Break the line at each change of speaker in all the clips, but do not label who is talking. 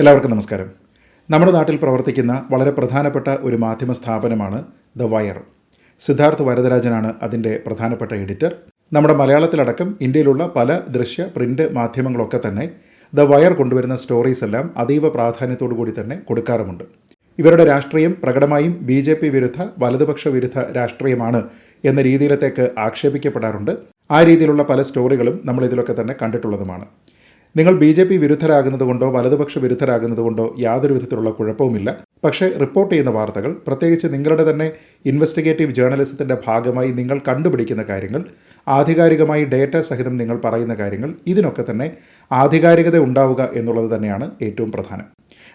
എല്ലാവർക്കും നമസ്കാരം. നമ്മുടെ നാട്ടിൽ പ്രവർത്തിക്കുന്ന വളരെ പ്രധാനപ്പെട്ട ഒരു മാധ്യമ സ്ഥാപനമാണ് ദ വയർ. സിദ്ധാർത്ഥ് വരദരാജനാണ് അതിന്റെ പ്രധാനപ്പെട്ട എഡിറ്റർ. നമ്മുടെ മലയാളത്തിലടക്കം ഇന്ത്യയിലുള്ള പല ദൃശ്യ പ്രിന്റ് മാധ്യമങ്ങളൊക്കെ തന്നെ ദ വയർ കൊണ്ടുവരുന്ന സ്റ്റോറീസ് എല്ലാം അതീവ പ്രാധാന്യത്തോടു കൂടി തന്നെ കൊടുക്കാറുമുണ്ട്. ഇവരുടെ രാഷ്ട്രീയം പ്രകടമായും ബി ജെ പി വിരുദ്ധ വലതുപക്ഷ വിരുദ്ധ രാഷ്ട്രീയമാണ് എന്ന രീതിയിലത്തേക്ക് ആക്ഷേപിക്കപ്പെടാറുണ്ട്. ആ രീതിയിലുള്ള പല സ്റ്റോറികളും നമ്മൾ ഇതിലൊക്കെ തന്നെ കണ്ടിട്ടുള്ളതുമാണ്. നിങ്ങൾ ബി ജെ പി വിരുദ്ധരാകുന്നത് കൊണ്ടോ വലതുപക്ഷ വിരുദ്ധരാകുന്നതുകൊണ്ടോ യാതൊരു വിധത്തിലുള്ള കുഴപ്പവുമില്ല. പക്ഷേ റിപ്പോർട്ട് ചെയ്യുന്ന വാർത്തകൾ പ്രത്യേകിച്ച് നിങ്ങളുടെ തന്നെ ഇൻവെസ്റ്റിഗേറ്റീവ് ജേർണലിസത്തിന്റെ ഭാഗമായി നിങ്ങൾ കണ്ടുപിടിക്കുന്ന കാര്യങ്ങൾ ആധികാരികമായി ഡേറ്റ സഹിതം നിങ്ങൾ പറയുന്ന കാര്യങ്ങൾ ഇതിനൊക്കെ തന്നെ ആധികാരികത ഉണ്ടാവുക എന്നുള്ളത് തന്നെയാണ് ഏറ്റവും പ്രധാനം.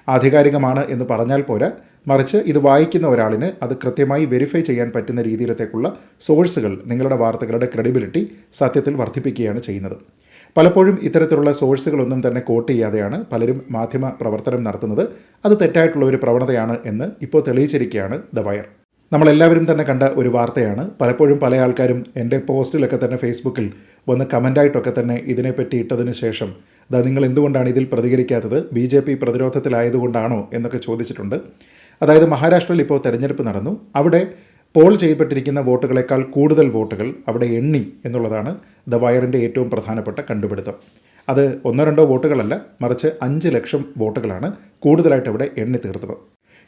ആധികാരികമാണ് എന്ന് പറഞ്ഞാൽ പോരാ മറിച്ച് ഇത് വായിക്കുന്ന ഒരാളിന് അത് കൃത്യമായി വെരിഫൈ ചെയ്യാൻ പറ്റുന്ന രീതിയിലത്തേക്കുള്ള സോഴ്സുകൾ നിങ്ങളുടെ വാർത്തകളുടെ ക്രെഡിബിലിറ്റി സത്യത്തിൽ വർദ്ധിപ്പിക്കുകയാണ് ചെയ്യുന്നത്. പലപ്പോഴും ഇത്തരത്തിലുള്ള സോഴ്സുകളൊന്നും തന്നെ കോട്ട് ചെയ്യാതെയാണ് പലരും മാധ്യമ പ്രവർത്തനം നടത്തുന്നത്. അത് തെറ്റായിട്ടുള്ള ഒരു പ്രവണതയാണ് എന്ന് ഇപ്പോൾ തെളിയിച്ചിരിക്കുകയാണ് ദ വയർ. നമ്മളെല്ലാവരും തന്നെ കണ്ട ഒരു വാർത്തയാണ്. പലപ്പോഴും പല ആൾക്കാരും എന്റെ പോസ്റ്റിലൊക്കെ തന്നെ ഫേസ്ബുക്കിൽ വന്ന് കമന്റായിട്ടൊക്കെ തന്നെ ഇതിനെപ്പറ്റി ഇട്ടതിന് ശേഷം ദാ നിങ്ങൾ എന്തുകൊണ്ടാണ് ഇതിൽ പ്രതികരിക്കാത്തത്? ബി ജെ പി പ്രതിരോധത്തിലായതുകൊണ്ടാണോ? എന്നൊക്കെ ചോദിച്ചിട്ടുണ്ട്. അതായത് മഹാരാഷ്ട്രയിൽ ഇപ്പോൾ തെരഞ്ഞെടുപ്പ് നടന്നു. അവിടെ പോൾ ചെയ്യപ്പെട്ടിരിക്കുന്ന വോട്ടുകളെക്കാൾ കൂടുതൽ വോട്ടുകൾ അവിടെ എണ്ണി എന്നുള്ളതാണ് ദ വയറിന്റെ ഏറ്റവും പ്രധാനപ്പെട്ട കണ്ടുപിടുത്തം. അത് ഒന്നോ രണ്ടോ വോട്ടുകളല്ല മറിച്ച് അഞ്ച് ലക്ഷം വോട്ടുകളാണ് കൂടുതലായിട്ട് അവിടെ എണ്ണി തീർത്തത്.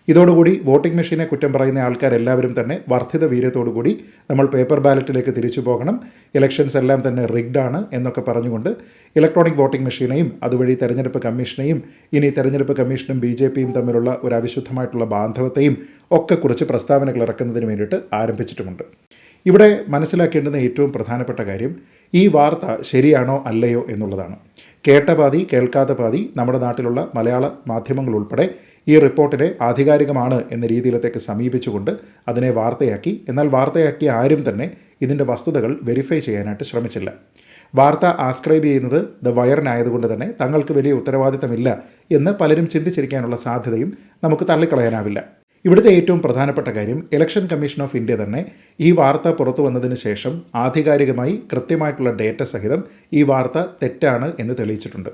ഇതോടുകൂടി വോട്ടിംഗ് മെഷീനെ കുറ്റം പറയുന്ന ആൾക്കാരെല്ലാവരും തന്നെ വർദ്ധിത വീര്യത്തോടുകൂടി നമ്മൾ പേപ്പർ ബാലറ്റിലേക്ക് തിരിച്ചു പോകണം. ഇലക്ഷൻസ് എല്ലാം തന്നെ റിഗ്ഡ് ആണ് എന്നൊക്കെ പറഞ്ഞുകൊണ്ട് ഇലക്ട്രോണിക് വോട്ടിംഗ് മെഷീനെയും അതുവഴി തെരഞ്ഞെടുപ്പ് കമ്മീഷനെയും ഇനി തെരഞ്ഞെടുപ്പ് കമ്മീഷനും ബി ജെ പിയും തമ്മിലുള്ള ഒരു അവിശുദ്ധമായിട്ടുള്ള ബാന്ധവത്തെയും ഒക്കെ കുറിച്ച് പ്രസ്താവനകൾ ഇറക്കുന്നതിന് വേണ്ടിയിട്ട് ആരംഭിച്ചിട്ടുമുണ്ട്. ഇവിടെ മനസ്സിലാക്കേണ്ടുന്ന ഏറ്റവും പ്രധാനപ്പെട്ട കാര്യം ഈ വാർത്ത ശരിയാണോ അല്ലയോ എന്നുള്ളതാണ്. കേട്ട പാതി കേൾക്കാത്ത പാതി നമ്മുടെ നാട്ടിലുള്ള മലയാള മാധ്യമങ്ങൾ ഉൾപ്പെടെ ഈ റിപ്പോർട്ടിനെ ആധികാരികമാണ് എന്ന രീതിയിലത്തേക്ക് സമീപിച്ചുകൊണ്ട് അതിനെ വാർത്തയാക്കി. എന്നാൽ വാർത്തയാക്കിയ ആരും തന്നെ ഇതിന്റെ വസ്തുതകൾ വെരിഫൈ ചെയ്യാനായിട്ട് ശ്രമിച്ചില്ല. വാർത്ത ആസ്ക്രൈബ് ചെയ്യുന്നത് ദ വയറിനായതുകൊണ്ട് തന്നെ തങ്ങൾക്ക് വലിയ ഉത്തരവാദിത്തമില്ല എന്ന് പലരും ചിന്തിച്ചിരിക്കാനുള്ള സാധ്യതയും നമുക്ക് തള്ളിക്കളയാനാവില്ല. ഇവിടുത്തെ ഏറ്റവും പ്രധാനപ്പെട്ട കാര്യം ഇലക്ഷൻ കമ്മീഷൻ ഓഫ് ഇന്ത്യ തന്നെ ഈ വാർത്ത പുറത്തു വന്നതിന് ശേഷം ആധികാരികമായി കൃത്യമായിട്ടുള്ള ഡേറ്റ സഹിതം ഈ വാർത്ത തെറ്റാണ് എന്ന് തെളിയിച്ചിട്ടുണ്ട്.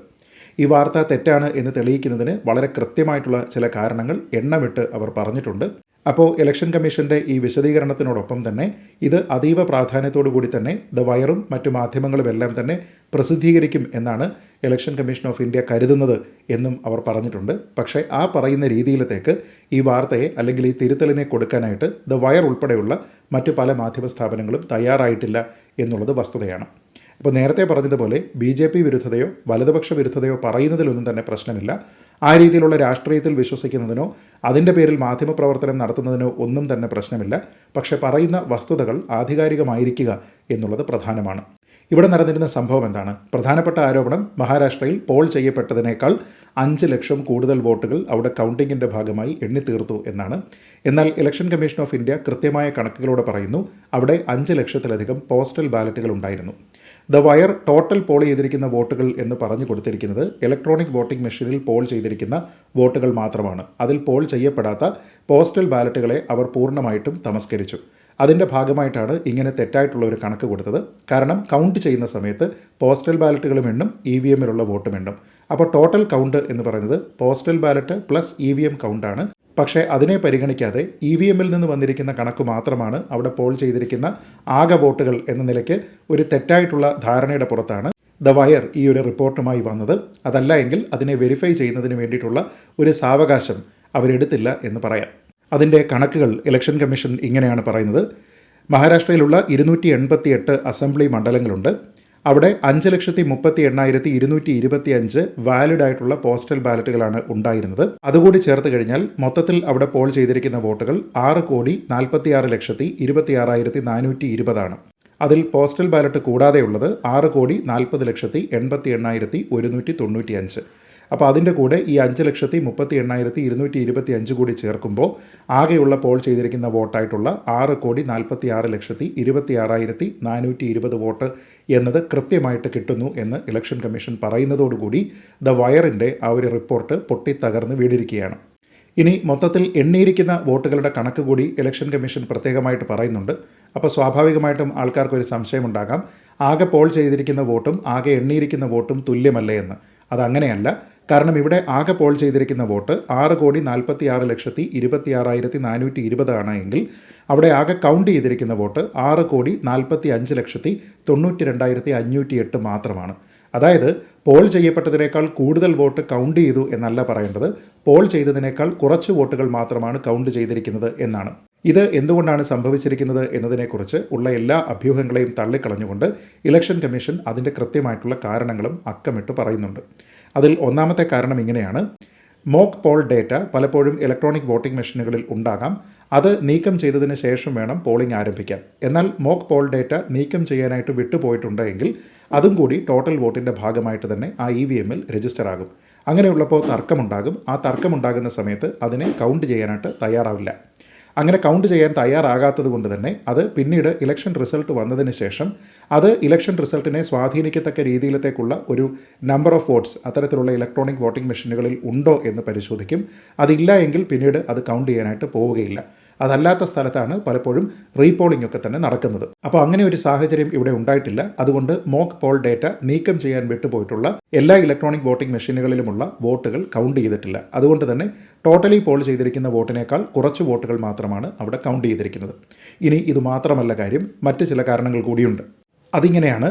ഈ വാർത്ത തെറ്റാണ് എന്ന് തെളിയിക്കുന്നതിന് വളരെ കൃത്യമായിട്ടുള്ള ചില കാരണങ്ങൾ എണ്ണമിട്ട് അവർ പറഞ്ഞിട്ടുണ്ട്. അപ്പോൾ ഇലക്ഷൻ കമ്മീഷന്റെ ഈ വിശദീകരണത്തിനോടൊപ്പം തന്നെ ഇത് അതീവ പ്രാധാന്യത്തോടു കൂടി തന്നെ ദ വയറും മറ്റു മാധ്യമങ്ങളും എല്ലാം തന്നെ പ്രസിദ്ധീകരിക്കും എന്നാണ് ഇലക്ഷൻ കമ്മീഷൻ ഓഫ് ഇന്ത്യ കരുതുന്നത് എന്നും അവർ പറഞ്ഞിട്ടുണ്ട്. പക്ഷേ ആ പറയുന്ന രീതിയിലത്തേക്ക് ഈ വാർത്തയെ അല്ലെങ്കിൽ ഈ തിരുത്തലിനെ കൊടുക്കാനായിട്ട് ദ വയർ ഉൾപ്പെടെയുള്ള മറ്റു പല മാധ്യമ സ്ഥാപനങ്ങളും തയ്യാറായിട്ടില്ല എന്നുള്ളത് വസ്തുതയാണ്. അപ്പോൾ നേരത്തെ പറഞ്ഞതുപോലെ ബി ജെ പി വിരുദ്ധതയോ വലതുപക്ഷ വിരുദ്ധതയോ പറയുന്നതിലൊന്നും തന്നെ പ്രശ്നമില്ല. ആ രീതിയിലുള്ള രാഷ്ട്രീയത്തിൽ വിശ്വസിക്കുന്നതിനോ അതിന്റെ പേരിൽ മാധ്യമപ്രവർത്തനം നടത്തുന്നതിനോ ഒന്നും തന്നെ പ്രശ്നമില്ല. പക്ഷേ പറയുന്ന വസ്തുതകൾ ആധികാരികമായിരിക്കുക എന്നുള്ളത് പ്രധാനമാണ്. ഇവിടെ നടന്നിരുന്ന സംഭവം എന്താണ്? പ്രധാനപ്പെട്ട ആരോപണം മഹാരാഷ്ട്രയിൽ പോൾ ചെയ്യപ്പെട്ടതിനേക്കാൾ അഞ്ച് ലക്ഷം കൂടുതൽ വോട്ടുകൾ അവിടെ കൗണ്ടിങ്ങിന്റെ ഭാഗമായി എണ്ണിത്തീർത്തു എന്നാണ്. എന്നാൽ ഇലക്ഷൻ കമ്മീഷൻ ഓഫ് ഇന്ത്യ കൃത്യമായ കണക്കുകളോട് പറയുന്നു അവിടെ അഞ്ച് ലക്ഷത്തിലധികം പോസ്റ്റൽ ബാലറ്റുകൾ ഉണ്ടായിരുന്നു. ദ വയർ ടോട്ടൽ പോൾ ചെയ്തിരിക്കുന്ന വോട്ടുകൾ എന്ന് പറഞ്ഞു കൊടുത്തിരിക്കുന്നത് ഇലക്ട്രോണിക് വോട്ടിംഗ് മെഷീനിൽ പോൾ ചെയ്തിരിക്കുന്ന വോട്ടുകൾ മാത്രമാണ്. അതിൽ പോൾ ചെയ്യപ്പെടാത്ത പോസ്റ്റൽ ബാലറ്റുകളെ അവർ പൂർണമായിട്ടും തമസ്കരിച്ചു. അതിന്റെ ഭാഗമായിട്ടാണ് ഇങ്ങനെ തെറ്റായിട്ടുള്ള ഒരു കണക്ക് കൊടുത്തത്. കാരണം കൗണ്ട് ചെയ്യുന്ന സമയത്ത് പോസ്റ്റൽ ബാലറ്റുകളും എണ്ണും ഇ വി എമ്മിലുള്ള വോട്ടും എണ്ണും. അപ്പോൾ ടോട്ടൽ കൗണ്ട് എന്ന് പറയുന്നത് postal ballot plus E V M കൗണ്ടാണ് പക്ഷേ അതിനെ പരിഗണിക്കാതെ ഇ വി എമ്മിൽ നിന്ന് വന്നിരിക്കുന്ന കണക്ക് മാത്രമാണ് അവിടെ പോൾ ചെയ്തിരിക്കുന്ന ആകെ വോട്ടുകൾ എന്ന നിലയ്ക്ക് ഒരു തെറ്റായിട്ടുള്ള ധാരണയുടെ പുറത്താണ് ദ വയർ ഈ ഒരു റിപ്പോർട്ടുമായി വന്നത്. അതല്ല എങ്കിൽ അതിനെ വെരിഫൈ ചെയ്യുന്നതിന് വേണ്ടിയിട്ടുള്ള ഒരു സാവകാശം അവരെടുത്തില്ല എന്ന് പറയാം. അതിന്റെ കണക്കുകൾ ഇലക്ഷൻ കമ്മീഷൻ ഇങ്ങനെയാണ് പറയുന്നത്. മഹാരാഷ്ട്രയിലുള്ള ഇരുന്നൂറ്റി എൺപത്തി എട്ട് അസംബ്ലി മണ്ഡലങ്ങളുണ്ട്. അവിടെ അഞ്ച് ലക്ഷത്തി മുപ്പത്തി എണ്ണായിരത്തി ഇരുന്നൂറ്റി ഇരുപത്തി അഞ്ച് വാലിഡ് ആയിട്ടുള്ള പോസ്റ്റൽ ബാലറ്റുകളാണ് ഉണ്ടായിരുന്നത്. അതുകൂടി ചേർത്ത് കഴിഞ്ഞാൽ മൊത്തത്തിൽ അവിടെ പോൾ ചെയ്തിരിക്കുന്ന വോട്ടുകൾ ആറ് കോടി നാൽപ്പത്തി ആറ് ലക്ഷത്തി ഇരുപത്തി ആറായിരത്തി നാനൂറ്റി ഇരുപതാണ്. അതിൽ പോസ്റ്റൽ ബാലറ്റ് കൂടാതെയുള്ളത് ആറ് കോടി നാൽപ്പത് ലക്ഷത്തി എൺപത്തി എണ്ണായിരത്തി ഒരുന്നൂറ്റി തൊണ്ണൂറ്റി അഞ്ച് അപ്പോൾ അതിന്റെ കൂടെ ഈ അഞ്ച് ലക്ഷത്തി മുപ്പത്തി എണ്ണായിരത്തി ഇരുന്നൂറ്റി ഇരുപത്തി അഞ്ച് കൂടി ചേർക്കുമ്പോൾ ആകെയുള്ള പോൾ ചെയ്തിരിക്കുന്ന വോട്ടായിട്ടുള്ള ആറ് കോടി നാൽപ്പത്തി ആറ് ലക്ഷത്തി ഇരുപത്തി ആറായിരത്തി നാനൂറ്റി ഇരുപത് വോട്ട് എന്നത് കൃത്യമായിട്ട് കിട്ടുന്നു എന്ന് ഇലക്ഷൻ കമ്മീഷൻ പറയുന്നതോടുകൂടി ദ വയറിന്റെ ആ ഒരു റിപ്പോർട്ട് പൊട്ടിത്തകർന്ന് വീടിരിക്കുകയാണ് ഇനി മൊത്തത്തിൽ എണ്ണിയിരിക്കുന്ന വോട്ടുകളുടെ കണക്ക് കൂടി ഇലക്ഷൻ കമ്മീഷൻ പ്രത്യേകമായിട്ട് പറയുന്നുണ്ട്. അപ്പോൾ സ്വാഭാവികമായിട്ടും ആൾക്കാർക്കൊരു സംശയമുണ്ടാകാം. ആകെ പോൾ ചെയ്തിരിക്കുന്ന വോട്ടും ആകെ എണ്ണിയിരിക്കുന്ന വോട്ടും തുല്യമല്ലേ എന്ന്. അതങ്ങനെയല്ല കാരണം ഇവിടെ ആകെ പോൾ ചെയ്തിരിക്കുന്ന വോട്ട് ആറ് കോടി നാൽപ്പത്തി ആറ് ലക്ഷത്തി ഇരുപത്തി ആറായിരത്തി നാനൂറ്റി ഇരുപതാണ് എങ്കിൽ അവിടെ ആകെ കൗണ്ട് ചെയ്തിരിക്കുന്ന വോട്ട് ആറ് കോടി നാൽപ്പത്തി അഞ്ച് ലക്ഷത്തി തൊണ്ണൂറ്റി രണ്ടായിരത്തി അഞ്ഞൂറ്റി എട്ട് മാത്രമാണ്. അതായത് പോൾ ചെയ്യപ്പെട്ടതിനേക്കാൾ കൂടുതൽ വോട്ട് കൗണ്ട് ചെയ്തു എന്നല്ല പറയേണ്ടത്. പോൾ ചെയ്തതിനേക്കാൾ കുറച്ച് വോട്ടുകൾ മാത്രമാണ് കൗണ്ട് ചെയ്തിരിക്കുന്നത് എന്നാണ്. ഇത് എന്തുകൊണ്ടാണ് സംഭവിച്ചിരിക്കുന്നത് എന്നതിനെക്കുറിച്ച് ഉള്ള എല്ലാ അഭ്യൂഹങ്ങളെയും തള്ളിക്കളഞ്ഞുകൊണ്ട് ഇലക്ഷൻ കമ്മീഷൻ അതിന്റെ കൃത്യമായിട്ടുള്ള കാരണങ്ങളും അക്കമിട്ട് പറയുന്നുണ്ട്. അതിൽ ഒന്നാമത്തെ കാരണം ഇങ്ങനെയാണ്. മോക്ക് പോൾ ഡേറ്റ പലപ്പോഴും ഇലക്ട്രോണിക് വോട്ടിംഗ് മെഷീനുകളിൽ ഉണ്ടാകാം. അത് നീക്കം ചെയ്തതിന് ശേഷം വേണം പോളിംഗ് ആരംഭിക്കാൻ. എന്നാൽ മോക്ക് പോൾ ഡേറ്റ നീക്കം ചെയ്യാനായിട്ട് വിട്ടുപോയിട്ടുണ്ടെങ്കിൽ അതും കൂടി ടോട്ടൽ വോട്ടിന്റെ ഭാഗമായിട്ട് തന്നെ ആ ഇ വി എമ്മിൽ രജിസ്റ്റർ ആകും. അങ്ങനെയുള്ളപ്പോൾ തർക്കമുണ്ടാകും. ആ തർക്കമുണ്ടാകുന്ന സമയത്ത് അതിനെ കൗണ്ട് ചെയ്യാനായിട്ട് തയ്യാറാവില്ല. അങ്ങനെ കൗണ്ട് ചെയ്യാൻ തയ്യാറാകാത്തത് കൊണ്ട് തന്നെ അത് പിന്നീട് ഇലക്ഷൻ റിസൾട്ട് വന്നതിന് ശേഷം അത് ഇലക്ഷൻ റിസൾട്ടിനെ സ്വാധീനിക്കത്തക്ക രീതിയിലത്തേക്കുള്ള ഒരു നമ്പർ ഓഫ് വോട്ട്സ് അത്തരത്തിലുള്ള ഇലക്ട്രോണിക് വോട്ടിംഗ് മെഷീനുകളിൽ ഉണ്ടോ എന്ന് പരിശോധിക്കും. അതില്ല എങ്കിൽ പിന്നീട് അത് കൗണ്ട് ചെയ്യാനായിട്ട് പോവുകയില്ല. അതല്ലാത്ത സ്ഥലത്താണ് പലപ്പോഴും റീപോളിംഗ് ഒക്കെ തന്നെ നടക്കുന്നത്. അപ്പോൾ അങ്ങനെ ഒരു സാഹചര്യം ഇവിടെ ഉണ്ടായിട്ടില്ല. അതുകൊണ്ട് മോക്ക് പോൾ ഡേറ്റ നീക്കം ചെയ്യാൻ വിട്ടുപോയിട്ടുള്ള എല്ലാ ഇലക്ട്രോണിക് വോട്ടിംഗ് മെഷീനുകളിലുമുള്ള വോട്ടുകൾ കൗണ്ട് ചെയ്തിട്ടില്ല. അതുകൊണ്ട് തന്നെ ടോട്ടലി പോൾ ചെയ്തിരിക്കുന്ന വോട്ടിനേക്കാൾ കുറച്ച് വോട്ടുകൾ മാത്രമാണ് അവിടെ കൗണ്ട് ചെയ്തിരിക്കുന്നത്. ഇനി ഇത് മാത്രമല്ല കാര്യം മറ്റ് ചില കാരണങ്ങൾ കൂടിയുണ്ട്. അതിങ്ങനെയാണ്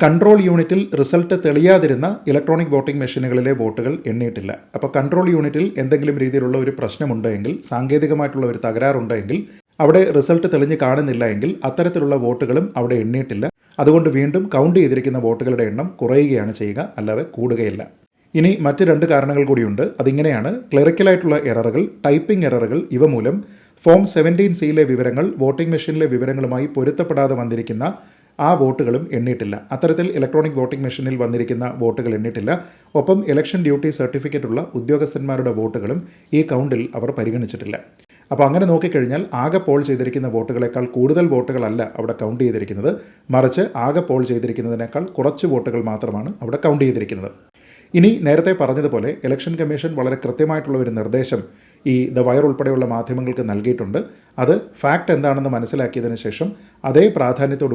കൺട്രോൾ യൂണിറ്റിൽ റിസൾട്ട് തെളിയാതിരുന്ന ഇലക്ട്രോണിക് വോട്ടിംഗ് മെഷീനുകളിലെ വോട്ടുകൾ എണ്ണിയിട്ടില്ല. അപ്പോൾ കൺട്രോൾ യൂണിറ്റിൽ എന്തെങ്കിലും രീതിയിലുള്ള ഒരു പ്രശ്നമുണ്ടെങ്കിൽ സാങ്കേതികമായിട്ടുള്ള ഒരു തകരാറുണ്ടെങ്കിൽ അവിടെ റിസൾട്ട് തെളിഞ്ഞ് കാണുന്നില്ല എങ്കിൽ അത്തരത്തിലുള്ള വോട്ടുകളും അവിടെ എണ്ണിയിട്ടില്ല. അതുകൊണ്ട് വീണ്ടും കൗണ്ട് ചെയ്തിരിക്കുന്ന വോട്ടുകളുടെ എണ്ണം കുറയുകയാണ് ചെയ്യുക അല്ലാതെ കൂടുകയില്ല. ഇനി മറ്റ് രണ്ട് കാരണങ്ങൾ കൂടിയുണ്ട്. അതിങ്ങനെയാണ് ക്ലറിക്കലായിട്ടുള്ള എററുകൾ ടൈപ്പിംഗ് എററുകൾ ഇവ മൂലം ഫോം സെവന്റീൻ സിയിലെ വിവരങ്ങൾ വോട്ടിംഗ് മെഷീനിലെ വിവരങ്ങളുമായി പൊരുത്തപ്പെടാതെ വന്നിരിക്കുന്ന ആ വോട്ടുകളും എണ്ണിയിട്ടില്ല. അത്തരത്തിൽ ഇലക്ട്രോണിക് വോട്ടിംഗ് മെഷീനിൽ വന്നിരിക്കുന്ന വോട്ടുകൾ എണ്ണിയിട്ടില്ല. ഒപ്പം ഇലക്ഷൻ ഡ്യൂട്ടി സർട്ടിഫിക്കറ്റ് ഉള്ള ഉദ്യോഗസ്ഥന്മാരുടെ വോട്ടുകളും ഈ കൗണ്ടിൽ അവർ പരിഗണിച്ചിട്ടില്ല. അപ്പോൾ അങ്ങനെ നോക്കിക്കഴിഞ്ഞാൽ ആകെ പോൾ ചെയ്തിരിക്കുന്ന വോട്ടുകളേക്കാൾ കൂടുതൽ വോട്ടുകളല്ല അവിടെ കൗണ്ട് ചെയ്തിരിക്കുന്നത്. മറിച്ച് ആകെ പോൾ ചെയ്തിരിക്കുന്നതിനേക്കാൾ കുറച്ച് വോട്ടുകൾ മാത്രമാണ് അവിടെ കൗണ്ട് ചെയ്തിരിക്കുന്നത്. ഇനി നേരത്തെ പറഞ്ഞതുപോലെ ഇലക്ഷൻ കമ്മീഷൻ വളരെ കൃത്യമായിട്ടുള്ള ഒരു നിർദ്ദേശം ഈ ദ വയർ ഉൾപ്പെടെയുള്ള മാധ്യമങ്ങൾക്ക് നൽകിയിട്ടുണ്ട്. അത് ഫാക്റ്റ് എന്താണെന്ന് മനസ്സിലാക്കിയതിന് ശേഷം അതേ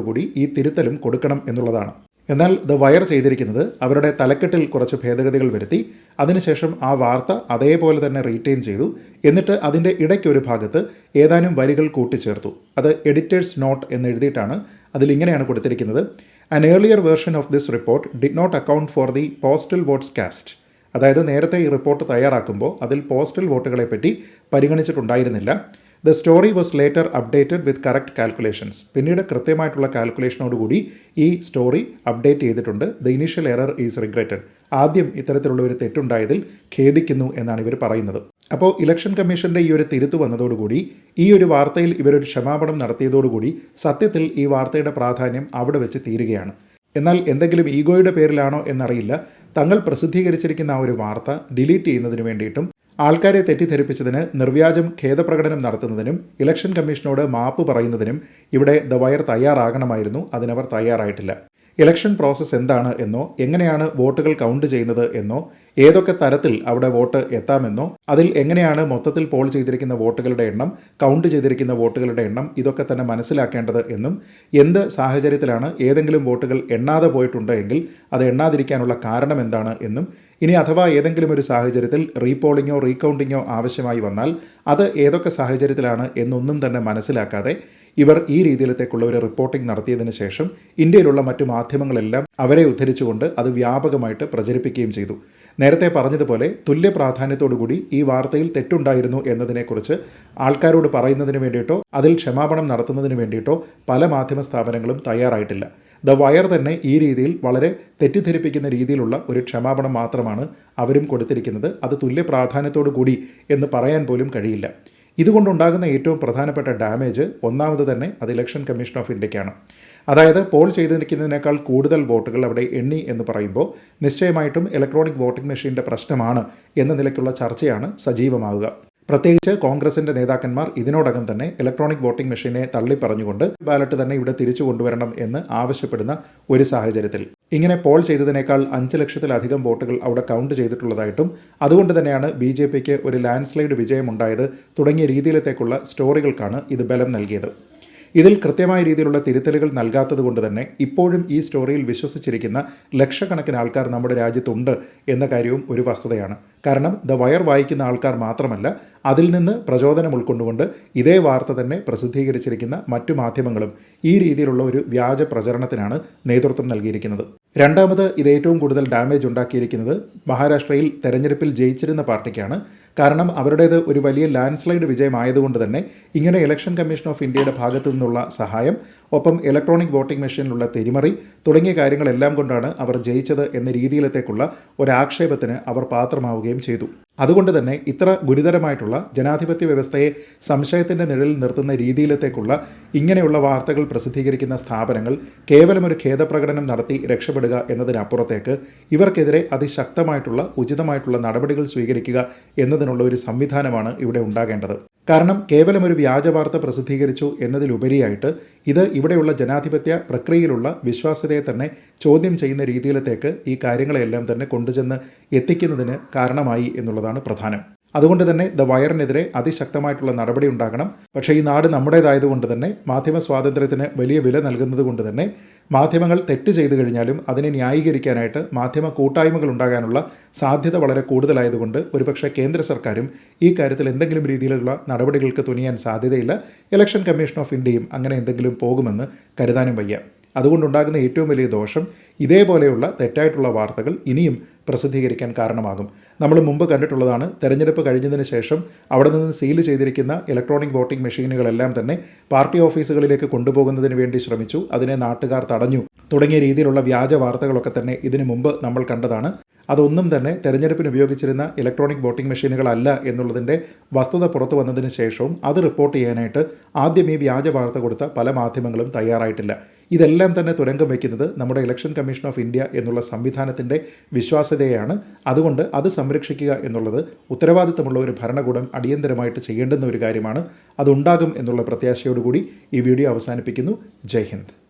കൂടി ഈ തിരുത്തലും കൊടുക്കണം എന്നുള്ളതാണ്. എന്നാൽ ദ വയർ ചെയ്തിരിക്കുന്നത് അവരുടെ തലക്കെട്ടിൽ കുറച്ച് ഭേദഗതികൾ വരുത്തി അതിനുശേഷം ആ വാർത്ത അതേപോലെ തന്നെ റീറ്റെയിൻ ചെയ്തു എന്നിട്ട് അതിന്റെ ഇടയ്ക്കൊരു ഭാഗത്ത് ഏതാനും വരികൾ കൂട്ടിച്ചേർത്തു. അത് എഡിറ്റേഴ്സ് നോട്ട് എന്ന് എഴുതിയിട്ടാണ് അതിലിങ്ങനെയാണ് കൊടുത്തിരിക്കുന്നത്. An earlier version of this report did not account for the postal votes cast അതായത് നേരത്തെ ഈ റിപ്പോർട്ട് തയ്യാറാക്കുമ്പോൾ അതിൽ പോസ്റ്റൽ വോട്ടുകളെ പറ്റി പരിഗണിച്ചിട്ടുണ്ടായിരുന്നില്ല. The story was later updated with correct calculations പിന്നീട് കൃത്യമായിട്ടുള്ള കാൽക്കുലേഷനോടുകൂടി ഈ സ്റ്റോറി അപ്ഡേറ്റ് ചെയ്തിട്ടുണ്ട്. The initial error is regretted ആദ്യം ഇത്തരത്തിലുള്ള ഒരു തെറ്റുണ്ടായതിൽ ഖേദിക്കുന്നു എന്നാണ് ഇവർ പറയുന്നത്. അപ്പോൾ ഇലക്ഷൻ കമ്മീഷന്റെ ഈ ഒരു തിരുത്തു വന്നതോടുകൂടി ഈ ഒരു വാർത്തയിൽ ഇവരൊരു ക്ഷമാപണം നടത്തിയതോടുകൂടി സത്യത്തിൽ ഈ വാർത്തയുടെ പ്രാധാന്യം അവിടെ വെച്ച് തീരുകയാണ്. എന്നാൽ എന്തെങ്കിലും ഈഗോയുടെ പേരിലാണോ എന്നറിയില്ല. തങ്ങൾ പ്രസിദ്ധീകരിച്ചിരിക്കുന്ന ആ ഒരു വാർത്ത ഡിലീറ്റ് ചെയ്യുന്നതിന് വേണ്ടിയിട്ടും ആൾക്കാരെ തെറ്റിദ്ധരിപ്പിച്ചതിന് നിർവ്യാജം ഖേദപ്രകടനം നടത്തുന്നതിനും ഇലക്ഷൻ കമ്മീഷനോട് മാപ്പ് പറയുന്നതിനും ഇവിടെ ദ വയർ തയ്യാറാകണമായിരുന്നു. അതിനവർ തയ്യാറായിട്ടില്ല. ഇലക്ഷൻ പ്രോസസ്സ് എന്താണ് എന്നോ എങ്ങനെയാണ് വോട്ടുകൾ കൗണ്ട് ചെയ്യുന്നത് എന്നോ ഏതൊക്കെ തരത്തിൽ അവിടെ വോട്ട് എത്താമെന്നോ അതിൽ എങ്ങനെയാണ് മൊത്തത്തിൽ പോൾ ചെയ്തിരിക്കുന്ന വോട്ടുകളുടെ എണ്ണം കൗണ്ട് ചെയ്തിരിക്കുന്ന വോട്ടുകളുടെ എണ്ണം ഇതൊക്കെ തന്നെ മനസ്സിലാക്കേണ്ടത് എന്നും എന്ത് സാഹചര്യത്തിലാണ് ഏതെങ്കിലും വോട്ടുകൾ എണ്ണാതെ പോയിട്ടുണ്ട് എങ്കിൽ അത് എണ്ണാതിരിക്കാനുള്ള കാരണം എന്താണ് എന്നും ഇനി അഥവാ ഏതെങ്കിലും ഒരു സാഹചര്യത്തിൽ റീപോളിങ്ങോ റീകൗണ്ടിങ്ങോ ആവശ്യമായി വന്നാൽ അത് ഏതൊക്കെ സാഹചര്യത്തിലാണ് എന്നൊന്നും തന്നെ മനസ്സിലാക്കാതെ ഇവർ ഈ രീതിയിലത്തേക്കുള്ള ഒരു റിപ്പോർട്ടിംഗ് നടത്തിയതിന് ശേഷം ഇന്ത്യയിലുള്ള മറ്റു മാധ്യമങ്ങളെല്ലാം അവരെ ഉദ്ധരിച്ചുകൊണ്ട് അത് വ്യാപകമായിട്ട് പ്രചരിപ്പിക്കുകയും ചെയ്തു. നേരത്തെ പറഞ്ഞതുപോലെ തുല്യ പ്രാധാന്യത്തോടുകൂടി ഈ വാർത്തയിൽ തെറ്റുണ്ടായിരുന്നു എന്നതിനെക്കുറിച്ച് ആൾക്കാരോട് പറയുന്നതിന് വേണ്ടിയിട്ടോ അതിൽ ക്ഷമാപണം നടത്തുന്നതിന് വേണ്ടിയിട്ടോ പല മാധ്യമ സ്ഥാപനങ്ങളും തയ്യാറായിട്ടില്ല. ദ വയർ തന്നെ ഈ രീതിയിൽ വളരെ തെറ്റിദ്ധരിപ്പിക്കുന്ന രീതിയിലുള്ള ഒരു ക്ഷമാപണം മാത്രമാണ് അവരും കൊടുത്തിരിക്കുന്നത്. അത് തുല്യ പ്രാധാന്യത്തോടു കൂടി എന്ന് പറയാൻ പോലും കഴിയില്ല. ഇതുകൊണ്ടുണ്ടാകുന്ന ഏറ്റവും പ്രധാനപ്പെട്ട ഡാമേജ് ഒന്നാമത് തന്നെ അത് ഇലക്ഷൻ കമ്മീഷൻ ഓഫ് ഇന്ത്യക്കാണ്. അതായത് പോൾ ചെയ്തിരിക്കുന്നതിനേക്കാൾ കൂടുതൽ വോട്ടുകൾ അവിടെ എണ്ണി എന്ന് പറയുമ്പോൾ നിശ്ചയമായിട്ടും ഇലക്ട്രോണിക് വോട്ടിംഗ് മെഷീന്റെ പ്രശ്നമാണ് എന്ന നിലയ്ക്കുള്ള ചർച്ചയാണ് സജീവമാവുക. പ്രത്യേകിച്ച് കോൺഗ്രസിന്റെ നേതാക്കന്മാർ ഇതിനോടകം തന്നെ ഇലക്ട്രോണിക് വോട്ടിംഗ് മെഷീനെ തള്ളിപ്പറഞ്ഞുകൊണ്ട് ബാലറ്റ് തന്നെ ഇവിടെ തിരിച്ചു കൊണ്ടുവരണം എന്ന് ആവശ്യപ്പെടുന്ന ഒരു സാഹചര്യത്തിൽ. ഇങ്ങനെ പോൾ ചെയ്തതിനേക്കാൾ അഞ്ച് ലക്ഷത്തിലധികം വോട്ടുകൾ അവിടെ കൗണ്ട് ചെയ്തിട്ടുള്ളതായിട്ടും അതുകൊണ്ട് തന്നെയാണ് ബി ജെ പിക്ക് ഒരു ലാൻഡ് സ്ലൈഡ് വിജയമുണ്ടായത് തുടങ്ങിയ രീതിയിലത്തേക്കുള്ള സ്റ്റോറികൾക്കാണ് ഇത് ബലം നൽകിയത്. ഇതിൽ കൃത്യമായ രീതിയിലുള്ള തിരുത്തലുകൾ നൽകാത്തത് കൊണ്ട് തന്നെ ഇപ്പോഴും ഈ സ്റ്റോറിയിൽ വിശ്വസിച്ചിരിക്കുന്ന ലക്ഷക്കണക്കിന് ആൾക്കാർ നമ്മുടെ രാജ്യത്തുണ്ട് എന്ന കാര്യവും ഒരു വസ്തുതയാണ്. കാരണം ദ വയർ വായിക്കുന്ന ആൾക്കാർ മാത്രമല്ല അതിൽ നിന്ന് പ്രചോദനം ഉൾക്കൊണ്ടുകൊണ്ട് ഇതേ വാർത്ത തന്നെ പ്രസിദ്ധീകരിച്ചിരിക്കുന്ന മറ്റു മാധ്യമങ്ങളും ഈ രീതിയിലുള്ള ഒരു വ്യാജ പ്രചരണത്തിനാണ് നേതൃത്വം നൽകിയിരിക്കുന്നത്. രണ്ടാമത് ഇത് ഏറ്റവും കൂടുതൽ ഡാമേജ് ഉണ്ടാക്കിയിരിക്കുന്നത് മഹാരാഷ്ട്രയിൽ തെരഞ്ഞെടുപ്പിൽ ജയിച്ചിരുന്ന പാർട്ടിക്കാണ്. കാരണം അവരുടേത് ഒരു വലിയ ലാൻഡ് സ്ലൈഡ് വിജയമായതുകൊണ്ട് തന്നെ ഇങ്ങനെ ഇലക്ഷൻ കമ്മീഷൻ ഓഫ് ഇന്ത്യയുടെ ഭാഗത്തു നിന്നുള്ള സഹായം ഒപ്പം ഇലക്ട്രോണിക് വോട്ടിംഗ് മെഷീനിലുള്ള തെരിമറി തുടങ്ങിയ കാര്യങ്ങളെല്ലാം കൊണ്ടാണ് അവർ ജയിച്ചത് എന്ന രീതിയിലത്തേക്കുള്ള ഒരാക്ഷേപത്തിന് അവർ പാത്രമാവുകയും ചെയ്തു. അതുകൊണ്ട് തന്നെ ഇത്ര ഗുരുതരമായിട്ടുള്ള ജനാധിപത്യ വ്യവസ്ഥയെ സംശയത്തിന്റെ നിഴലിൽ നിർത്തുന്ന രീതിയിലത്തേക്കുള്ള ഇങ്ങനെയുള്ള വാർത്തകൾ പ്രസിദ്ധീകരിക്കുന്ന സ്ഥാപനങ്ങൾ കേവലം ഒരു ഖേദപ്രകടനം നടത്തി രക്ഷപ്പെടുക എന്നതിനപ്പുറത്തേക്ക് ഇവർക്കെതിരെ അതിശക്തമായിട്ടുള്ള ഉചിതമായിട്ടുള്ള നടപടികൾ സ്വീകരിക്കുക എന്നതിനുള്ള ഒരു സംവിധാനമാണ് ഇവിടെ ഉണ്ടാകേണ്ടത്. കാരണം കേവലം ഒരു വ്യാജ വാർത്ത പ്രസിദ്ധീകരിച്ചു എന്നതിലുപരിയായിട്ട് ഇത് ഇവിടെയുള്ള ജനാധിപത്യ പ്രക്രിയയിലുള്ള വിശ്വാസ്യതയെ തന്നെ ചോദ്യം ചെയ്യുന്ന രീതിയിലത്തേക്ക് ഈ കാര്യങ്ങളെല്ലാം തന്നെ കൊണ്ടുചെന്ന് എത്തിക്കുന്നതിന് കാരണമായി എന്നുള്ളതാണ് പ്രധാനം. അതുകൊണ്ട് തന്നെ ദ വയറിനെതിരെ അതിശക്തമായിട്ടുള്ള നടപടി ഉണ്ടാകണം. പക്ഷേ ഈ നാട് നമ്മുടേതായതുകൊണ്ട് തന്നെ മാധ്യമ സ്വാതന്ത്ര്യത്തിന് വലിയ വില നൽകുന്നത് കൊണ്ട് തന്നെ മാധ്യമങ്ങൾ തെറ്റ് ചെയ്തു കഴിഞ്ഞാലും അതിനെ ന്യായീകരിക്കാനായിട്ട് മാധ്യമ കൂട്ടായ്മകൾ ഉണ്ടാകാനുള്ള സാധ്യത വളരെ കൂടുതലായതുകൊണ്ട് ഒരുപക്ഷെ കേന്ദ്ര സർക്കാരും ഈ കാര്യത്തിൽ എന്തെങ്കിലും രീതിയിലുള്ള നടപടികൾക്ക് തുനിയാൻ സാധ്യതയില്ല. ഇലക്ഷൻ കമ്മീഷൻ ഓഫ് ഇന്ത്യയും അങ്ങനെ എന്തെങ്കിലും പോകുമെന്ന് കരുതാനും വയ്യ. അതുകൊണ്ടുണ്ടാകുന്ന ഏറ്റവും വലിയ ദോഷം ഇതേപോലെയുള്ള തെറ്റായിട്ടുള്ള വാർത്തകൾ ഇനിയും പ്രസിദ്ധീകരിക്കാൻ കാരണമാകും. നമ്മൾ മുമ്പ് കണ്ടിട്ടുള്ളതാണ് തെരഞ്ഞെടുപ്പ് കഴിഞ്ഞതിന് ശേഷം അവിടെ നിന്ന് സീൽ ചെയ്തിരിക്കുന്ന ഇലക്ട്രോണിക് വോട്ടിംഗ് മെഷീനുകളെല്ലാം തന്നെ പാർട്ടി ഓഫീസുകളിലേക്ക് കൊണ്ടുപോകുന്നതിന് വേണ്ടി ശ്രമിച്ചു അതിനെ നാട്ടുകാർ തടഞ്ഞു തുടങ്ങിയ രീതിയിലുള്ള വ്യാജ വാർത്തകളൊക്കെ തന്നെ ഇതിനു മുമ്പ് നമ്മൾ കണ്ടതാണ്. അതൊന്നും തന്നെ തെരഞ്ഞെടുപ്പിന് ഉപയോഗിച്ചിരുന്ന ഇലക്ട്രോണിക് വോട്ടിംഗ് മെഷീനുകളല്ല എന്നുള്ളതിന്റെ വസ്തുത പുറത്തു വന്നതിന് ശേഷവും അത് റിപ്പോർട്ട് ചെയ്യാനായിട്ട് ആദ്യം ഈ വ്യാജ വാർത്ത കൊടുത്ത പല മാധ്യമങ്ങളും തയ്യാറായിട്ടില്ല. ഇതെല്ലാം തന്നെ തുരങ്കം വയ്ക്കുന്നത് നമ്മുടെ ഇലക്ഷൻ കമ്മീഷൻ ഓഫ് ഇന്ത്യ എന്നുള്ള സംവിധാനത്തിന്റെ വിശ്വാസ്യതയാണ് അതുകൊണ്ട് അത് സംരക്ഷിക്കുക എന്നുള്ളത് ഉത്തരവാദിത്തമുള്ള ഒരു ഭരണകൂടം അടിയന്തരമായിട്ട് ചെയ്യേണ്ടുന്ന ഒരു കാര്യമാണ്. അതുണ്ടാകും എന്നുള്ള പ്രത്യാശയോടുകൂടി ഈ വീഡിയോ അവസാനിപ്പിക്കുന്നു. ജയ് ഹിന്ദ്.